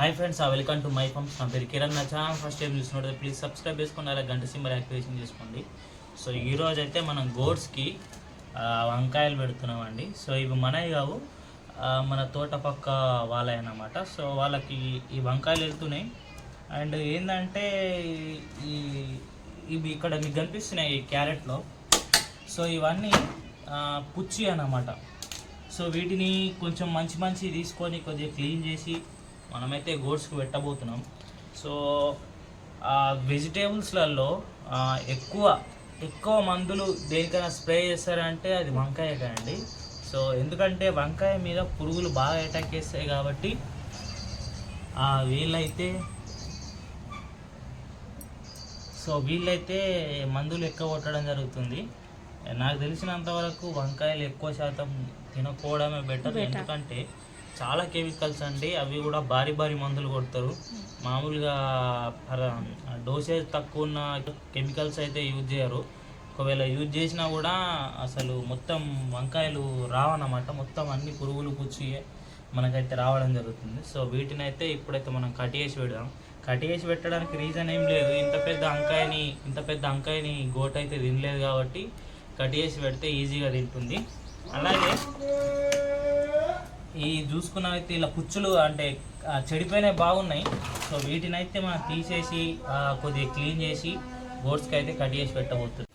Hi friends welcome to my ఫంప్స్ నా పేరు కిరణ్. నా ఛానల్ ఫస్ట్ టైం చూసినట్టు ప్లీజ్ సబ్స్క్రైబ్ చేసుకోండి అలా గంట సింబల్ యాక్టివేషన్ చేసుకోండి. సో ఈ అయితే మనం గోడ్స్కి వంకాయలు పెడుతున్నామండి. సో ఇవి మనవి కావు మన తోట పక్క వాళ్ళవి అన్నమాట. సో వాళ్ళకి ఈ వంకాయలు వెళ్తున్నాయి. అండ్ ఏంటంటే ఈ ఇవి ఇక్కడ మీకు కనిపిస్తున్నాయి ఈ క్యారెట్లో. సో ఇవన్నీ పుచ్చి అన్నమాట. సో వీటిని కొంచెం మంచి మంచి తీసుకొని కొద్దిగా క్లీన్ చేసి మనమైతే గోడ్స్కి పెట్టబోతున్నాం. సో వెజిటేబుల్స్లలో ఎక్కువ ఎక్కువ మందులు దేనికైనా స్ప్రే చేస్తారంటే అది వంకాయ అండి సో ఎందుకంటే వంకాయ మీద పురుగులు బాగా అటాక్ చేస్తాయి కాబట్టి ఆ, వీళ్ళైతే సో వీళ్ళైతే మందులు ఎక్కువ కొట్టడం జరుగుతుంది. నాకు తెలిసినంత వరకు వంకాయలు ఎక్కువ శాతం తినకపోవడమే బెటర్ ఎందుకంటే చాలా కెమికల్స్ అండి అవి కూడా భారీ భారీ మందులు కొడతారు. మామూలుగా డోసేజ్ తక్కువ ఉన్న కెమికల్స్ అయితే యూజ్ చేయరు. ఒకవేళ యూజ్ చేసినా కూడా అసలు మొత్తం వంకాయలు రావన్నమాట. మొత్తం అన్ని పురుగులు పుచ్చి మనకైతే రావడం జరుగుతుంది. సో వీటిని అయితే ఇప్పుడైతే మనం కట్ చేసి పెడదాం. కట్ చేసి పెట్టడానికి రీజన్ ఏం లేదు. ఇంత పెద్ద అంకాయని ఇంత పెద్ద అంకాయని గోటైతే అయితే తినలేదు కాబట్టి కట్ చేసి పెడితే ఈజీగా తింటుంది. అలాగే ఈ చూసుకున్నవైతే ఇలా పుచ్చులు అంటే చెడిపోయినవి బాగున్నాయి. సో వీటిని అయితే మనం తీసేసి కొద్దిగా క్లీన్ చేసి బోర్డ్స్కి అయితే కట్ చేసి పెట్టబోతుంది